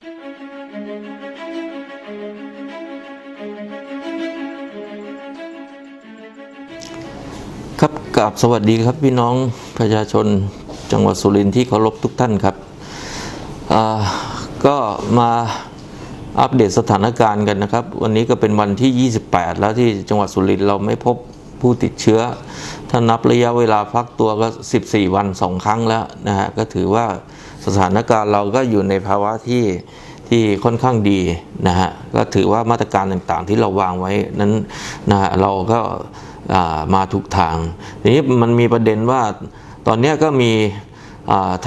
ครับกราบสวัสดีครับพี่น้องประชาชนจังหวัดสุรินทร์ที่เคารพทุกท่านครับ ก็มาอัปเดตสถานการณ์กันนะครับ วันนี้ก็เป็นวันที่ 28 แล้วที่จังหวัดสุรินทร์เราไม่พบผู้ติดเชื้อ ถ้านับระยะเวลาพักตัวก็ 14 วัน 2 ครั้งแล้วนะฮะก็ถือว่า สถานการณ์เราก็อยู่ในภาวะที่ที่ค่อนข้างดีนะฮะก็ถือว่ามาตรการต่างๆที่เราวางไว้นั้นนะฮะเราก็ามาถูกทางทีนี้มันมีประเด็นว่าตอนนี้ก็มี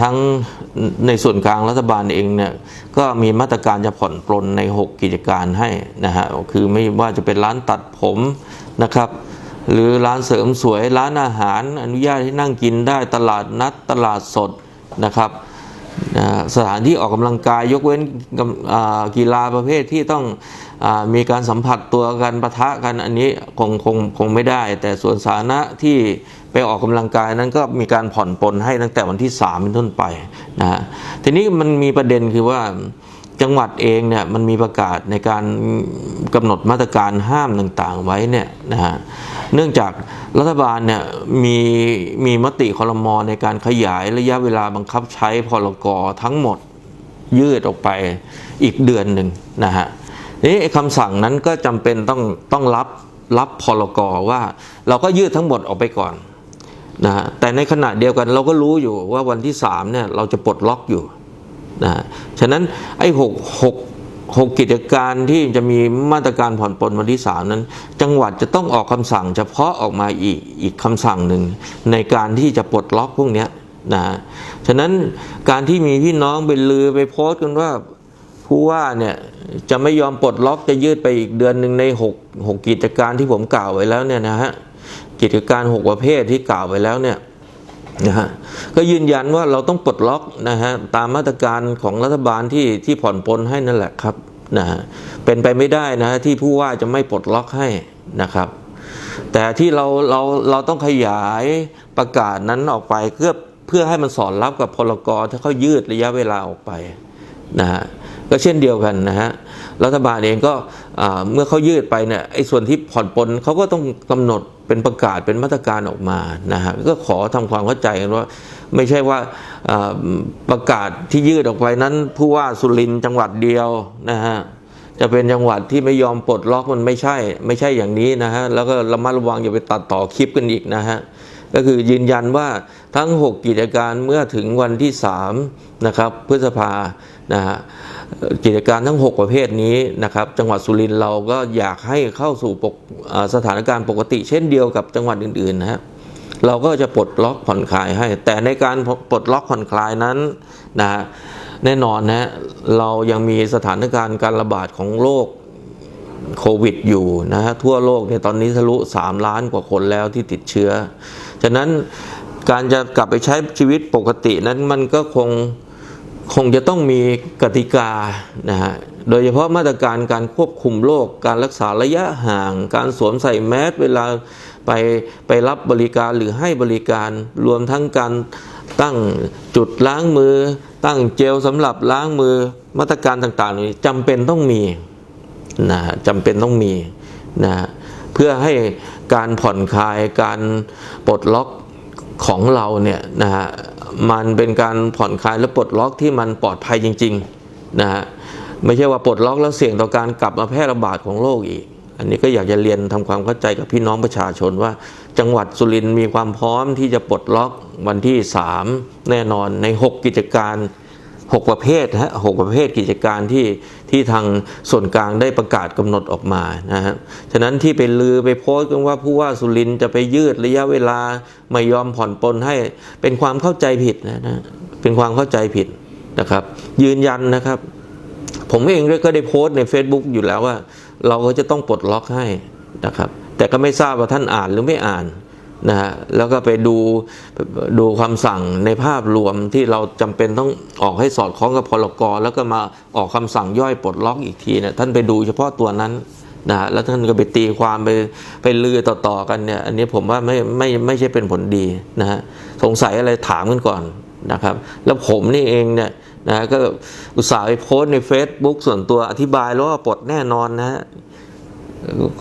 ทั้งในส่วนกลางรัฐบาลเองเนี่ยก็มีมาตรการจะผ่อนปลนใน 6 กิจการให้นะฮะคือไม่ว่าจะเป็นร้านตัดผมนะครับ หรือร้านเสริมสวยร้านอาหาร อนุญาตให้นั่งกินได้ตลาดนัดตลาดสดนะครับ สถานที่ออกกำลังกายยกเว้นกีฬาประเภทที่ต้องอมีการสัมผัสตัวกันปะทะกันอันนี้คงคงคงไม่ได้ แต่ส่วนสาธารณะที่ไปออกกำลังกายนั้นก็มีการผ่อนปลนให้ตั้งแต่วันที่3เป็นต้นไปนะฮะทีนี้มันมีประเด็นคือว่า จังหวัดเองเนี่ยมันมีประกาศในการกำหนดมาตรการห้ามต่างๆไว้เนี่ยนะฮะเนื่องจากรัฐบาลเนี่ยมีมีมติคอรมอในการขยายระยะเวลาบังคับใช้พรกทั้งหมดยืดออกไปอีกเดือนหนึ่งนะฮะนี่ไอ้คำสั่งนั้นก็จำเป็นต้องต้องรับรับพรกว่า เราก็ยืดทั้งหมดออกไปก่อนนะฮะแต่ในขณะเดียวกันเราก็รู้อยู่ว่าวันที่สามเนี่ยเราจะปลดล็อกอยู่ นะฉะนั้นไอ้หกหกหกกิจการที่จะมีมาตรการผ่อนปลนวันที่สามนั้น จังหวัดจะต้องออกคำสั่งเฉพาะออกมาอีกอีกคำสั่งหนึ่งในการที่จะปลดล็อกพวกนี้นะฉะนั้นการที่มีพี่น้องไปลือไปโพสต์กันว่าผู้ว่าเนี่ยจะไม่ยอมปลดล็อกจะยืดไปอีกเดือนหนึ่งในหกหกกิจการที่ผมกล่าวไว้แล้วเนี่ยนะฮะกิจการหกประเภทที่กล่าวไว้แล้วเนี่ย นะฮะก็ยืนยันว่าเราต้องปลดล็อกนะฮะตามมาตรการของรัฐบาลที่ที่ผ่อนปลนให้นั่นแหละครับนะฮะเป็นไปไม่ได้นะฮะที่ผู้ว่าจะไม่ปลดล็อกให้นะครับ แต่ที่เราเราเราต้องขยายประกาศนั้นออกไปเพื่อเพื่อให้มันสอดรับกับพลกรถ้าเขายืดระยะเวลาออกไปนะฮะ ก็เช่นเดียวกันนะฮะรัฐบาลเองก็เมื่อเขายืดไปเนี่ยไอ้ส่วนที่ผ่อนปลนเขาก็ต้องกำหนดเป็นประกาศเป็นมาตรการออกมานะฮะก็ขอทำความเข้าใจกันว่า ไม่ใช่ว่าประกาศที่ยืดออกไปนั้น ผู้ว่าสุรินทร์จังหวัดเดียวนะฮะจะเป็นจังหวัดที่ไม่ยอมปลดล็อกมันไม่ใช่ ไม่ใช่อย่างนี้นะฮะแล้วก็ระมัดระวังอย่าไปตัดต่อคลิปกันอีกนะฮะก็คือยืนยันว่าทั้ง 6 กิจการเมื่อถึงวันที่3นะครับพฤษภานะฮะ กิจการทั้ง 6 ประเภทนี้นะครับ จังหวัดสุรินทร์เราก็อยากให้เข้าสู่สถานการณ์ปกติ เช่นเดียวกับจังหวัดอื่นๆนะฮะเราก็จะปลดล็อกผ่อนคลายให้ แต่ในการปลดล็อกผ่อนคลายนั้นนะฮะแน่นอนนะฮะเรายังมีสถานการณ์การระบาดของโรคโควิดอยู่นะฮะทั่วโลกเนี่ยตอนนี้ทะลุ 3 ล้านกว่าคนแล้วที่ติดเชื้อ ฉะนั้นการจะกลับไปใช้ชีวิตปกตินั้นมันก็คง คงจะต้องมีกติกานะฮะ โดยเฉพาะมาตรการการควบคุมโรคการรักษาระยะห่าง การสวมใส่แมสเวลาไปไปรับบริการหรือให้บริการ รวมทั้งการตั้งจุดล้างมือ ตั้งเจลสำหรับล้างมือมาตรการต่างๆนี้จำเป็นต้องมีนะฮะจำเป็นต้องมีนะฮะเพื่อให้การผ่อนคลายการปลดล็อกของเราเนี่ยนะฮะ มันเป็นการผ่อนคลายและปลดล็อกที่มันปลอดภัยจริงๆนะฮะไม่ใช่ว่าปลดล็อกแล้วเสี่ยงต่อการกลับมาแพร่ระบาดของโรคอีก อันนี้ก็อยากจะเรียนทำความเข้าใจกับพี่น้องประชาชนว่า จังหวัดสุรินทร์มีความพร้อมที่จะปลดล็อกวันที่ 3 แน่นอนใน 6 กิจการ 6 ประเภทฮะหกประเภทกิจการที่ที่ทางส่วนกลางได้ประกาศกำหนดออกมานะฮะฉะนั้นที่ไปลือไปโพสต์กันว่าผู้ว่าสุรินจะไปยืดระยะเวลาไม่ยอมผ่อนปลนให้เป็นความเข้าใจผิดนะนะเป็นความเข้าใจผิดนะครับ ยืนยันนะครับ ผมเองก็ได้โพสต์ใน Facebook อยู่แล้วว่า เราก็จะต้องปลดล็อกให้นะครับ แต่ก็ไม่ทราบว่าท่านอ่านหรือไม่อ่าน นะฮะแล้วก็ไปดูดูคำสั่งในภาพรวมที่เราจำเป็นต้องออกให้สอดคล้องกับพลกรแล้วก็มาออกคำสั่งย่อยปลดล็อกอีกทีเนี่ยท่านไปดูเฉพาะตัวนั้นนะฮะแล้วท่านก็ไปตีความไปไปลือต่อๆกันเนี่ย อันนี้ผมว่าไม่ไม่ไม่ใช่เป็นผลดีนะฮะสงสัยอะไรถามกันก่อนนะครับ แล้วผมนี่เองเนี่ยนะฮะก็อุตส่าห์ไปโพสใน Facebook ส่วนตัวอธิบายแล้วว่าปลดแน่นอนนะฮะ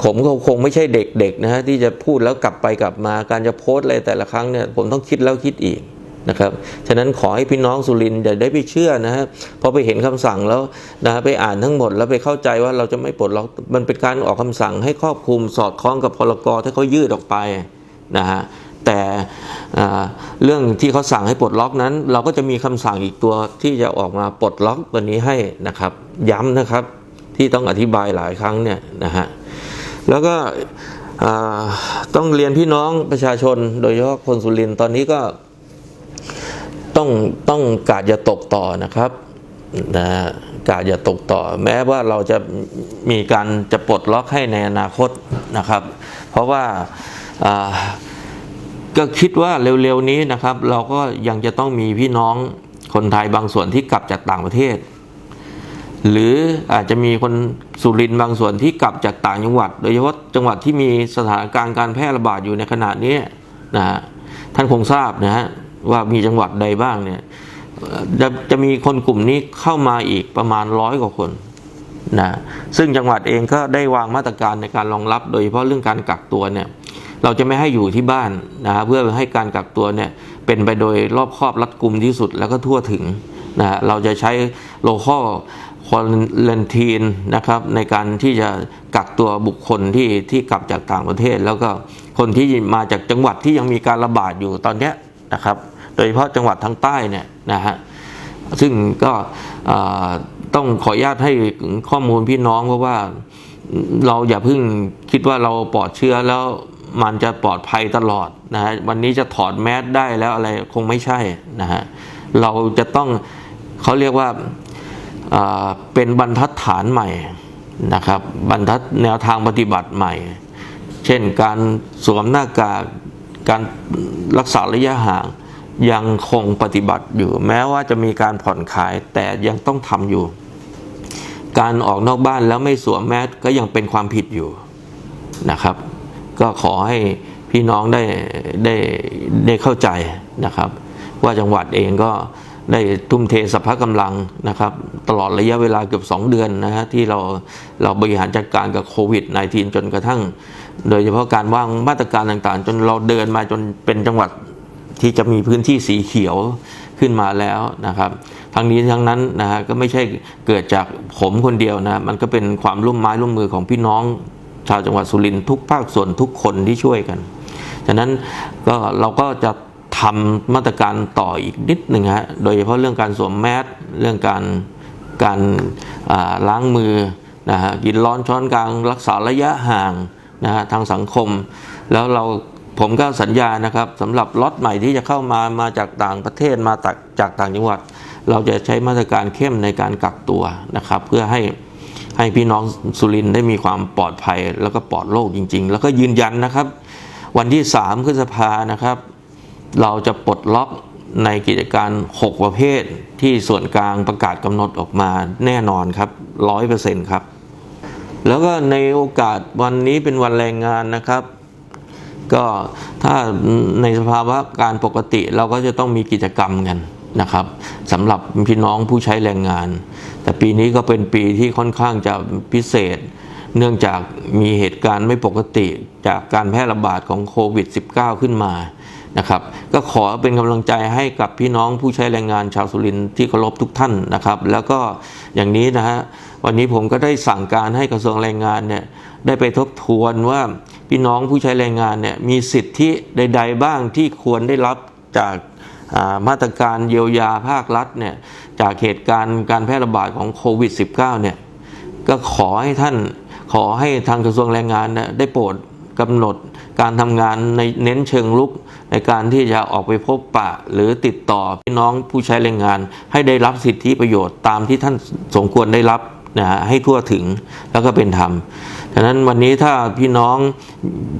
ผมก็คงไม่ใช่เด็กๆนะฮะที่จะพูดแล้วกลับไปกลับมาการจะโพสต์อะไรแต่ละครั้งเนี่ยผมต้องคิดแล้วคิดอีกนะครับฉะนั้นขอให้พี่น้องสุรินอย่าได้ไปเชื่อนะฮะพอไปเห็นคำสั่งแล้วนะฮะไปอ่านทั้งหมดแล้วไปเข้าใจว่าเราจะไม่ปลดล็อกมันเป็นการออกคำสั่งให้ครอบคลุมสอดคล้องกับพรกที่เขายืดออกไปนะฮะแต่เรื่องที่เขาสั่งให้ปลดล็อกนั้น เราก็จะมีคำสั่งอีกตัวที่จะออกมาปลดล็อกตัวนี้ให้นะครับ ย้ำนะครับที่ต้องอธิบายหลายครั้งเนี่ยนะฮะ แล้วก็ต้องเรียนพี่น้องประชาชน โดยเฉพาะคนสุรินตอนนี้ก็ต้องต้องกาดอย่าตกต่อนะครับนะกาดอย่าตกต่อ แม้ว่าเราจะมีการจะปลดล็อกให้ในอนาคตนะครับ เพราะว่าก็คิดว่าเร็วๆนี้นะครับ เราก็ยังจะต้องมีพี่น้องคนไทยบางส่วนที่กลับจากต่างประเทศ หรืออาจจะมีคนสุรินทร์บางส่วนที่กลับจากต่างจังหวัด โดยเฉพาะจังหวัดที่มีสถานการณ์การแพร่ระบาดอยู่ในขณะนี้นะฮะท่านคงทราบนะฮะว่ามีจังหวัดใดบ้างเนี่ยจะจะมีคนกลุ่มนี้เข้ามาอีกประมาณร้อยกว่าคนนะซึ่งจังหวัดเองก็ได้วางมาตรการในการรองรับ โดยเฉพาะเรื่องการกักตัวเนี่ยเราจะไม่ให้อยู่ที่บ้านนะฮะเพื่อให้การกักตัวเนี่ยเป็นไปโดยรอบครอบรัดกุมที่สุดแล้วก็ทั่วถึงนะฮะเราจะใช้โลคอล ควอลันทีนนะครับในการที่จะกักตัวบุคคลที่ที่กลับจากต่างประเทศ แล้วก็คนที่มาจากจังหวัดที่ยังมีการระบาดอยู่ตอนนี้นะครับ โดยเฉพาะจังหวัดทางใต้เนี่ยนะฮะซึ่งก็ต้องขออนุญาตให้ข้อมูลพี่น้องเพราะว่าเราอย่าเพิ่งคิดว่าเราปลอดเชื้อแล้วมันจะปลอดภัยตลอดนะฮะวันนี้จะถอดแมสได้แล้วอะไรคงไม่ใช่นะฮะเราจะต้องเขาเรียกว่า เป็นบรรทัดฐานใหม่นะครับบรรทัดแนวทางปฏิบัติใหม่ เช่นการสวมหน้ากากการรักษาระยะห่างยังคงปฏิบัติอยู่ แม้ว่าจะมีการผ่อนคลายแต่ยังต้องทำอยู่ การออกนอกบ้านแล้วไม่สวมแมสก็ยังเป็นความผิดอยู่นะครับ ก็ขอให้พี่น้องได้ได้ได้เข้าใจนะครับ ว่าจังหวัดเองก็ ได้ทุ่มเทสรรพกำลังนะครับ ตลอดระยะเวลาเกือบ 2 เดือนนะฮะที่เราเราบริหารจัดการกับโควิด -19 จนกระทั่ง โดยเฉพาะการวางมาตรการต่างๆ จนเราเดินมาจนเป็นจังหวัดที่จะมีพื้นที่สีเขียวขึ้นมาแล้วนะครับ ทั้งนี้ทั้งนั้นนะฮะก็ไม่ใช่เกิดจากผมคนเดียวนะมันก็เป็นความร่วมไม้ร่วมมือของพี่น้องชาวจังหวัดสุรินทร์ทุกภาคส่วนทุกคนที่ช่วยกัน ฉะนั้นก็เราก็จะ ทำมาตรการต่ออีกนิดหนึ่งฮะโดยเฉพาะเรื่องการสวมแมสเรื่องการการล้างมือนะฮะกินร้อนช้อนกลางรักษาระยะห่างนะฮะทางสังคม แล้วเราผมก็สัญญานะครับสำหรับล็อตใหม่ที่จะเข้ามามาจากต่างประเทศมาจากจากต่างจังหวัด เราจะใช้มาตรการเข้มในการกักตัวนะครับ เพื่อให้ให้พี่น้องสุรินได้มีความปลอดภัยแล้วก็ปลอดโรคจริง ๆ แล้วก็ยืนยันนะครับ วันที่3พฤษภานะครับ เราจะปลดล็อกในกิจการ 6 ประเภทที่ส่วนกลางประกาศกำหนดออกมาแน่นอนครับร้อยเปอร์เซ็นต์ครับ แล้วก็ในโอกาสวันนี้เป็นวันแรงงานนะครับ ก็ถ้าในสภาวะการปกติเราก็จะต้องมีกิจกรรมกันนะครับสำหรับพี่น้องผู้ใช้แรงงาน แต่ปีนี้ก็เป็นปีที่ค่อนข้างจะพิเศษ เนื่องจากมีเหตุการณ์ไม่ปกติจากการแพร่ระบาดของโควิด -19 ขึ้นมา นะครับ ก็ขอเป็นกำลังใจให้กับพี่น้องผู้ใช้แรงงานชาวสุรินทร์ที่เคารพทุกท่านนะครับ แล้วก็อย่างนี้นะฮะวันนี้ผมก็ได้สั่งการให้กระทรวงแรงงานเนี่ยได้ไปทบทวนว่าพี่น้องผู้ใช้แรงงานเนี่ยมีสิทธิใด ๆ บ้างที่ควรได้รับจากามาตรการเยียวยาภาครัฐเนี่ยจากเหตุการณ์การแพร่ระบาดของโควิด -19 เนี่ยก็ขอให้ท่านขอให้ทางกระทรวงแรงงานนะได้โปรด กำหนดการทำงานในเน้นเชิงลุก ในการที่จะออกไปพบปะหรือติดต่อพี่น้องผู้ใช้แรงงาน ให้ได้รับสิทธิประโยชน์ตามที่ท่านสมควรได้รับนะฮะให้ทั่วถึงแล้วก็เป็นธรรมฉะนั้นวันนี้ถ้าพี่น้อง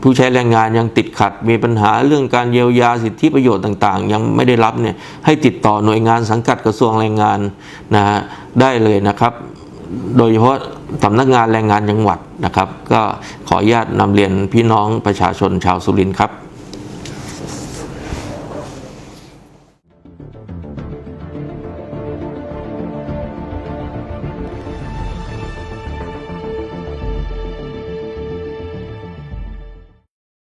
ผู้ใช้แรงงานยังติดขัด มีปัญหาเรื่องการเยียวยาสิทธิประโยชน์ต่างๆ ยังไม่ได้รับเนี่ยให้ติดต่อหน่วยงานสังกัดกระทรวงแรงงานนะฮะได้เลยนะครับ โดยเฉพาะ สำนักงานแรงงานจังหวัดนะครับ ก็ขออนุญาตนำเรียนพี่น้องประชาชนชาวสุรินทร์ครับ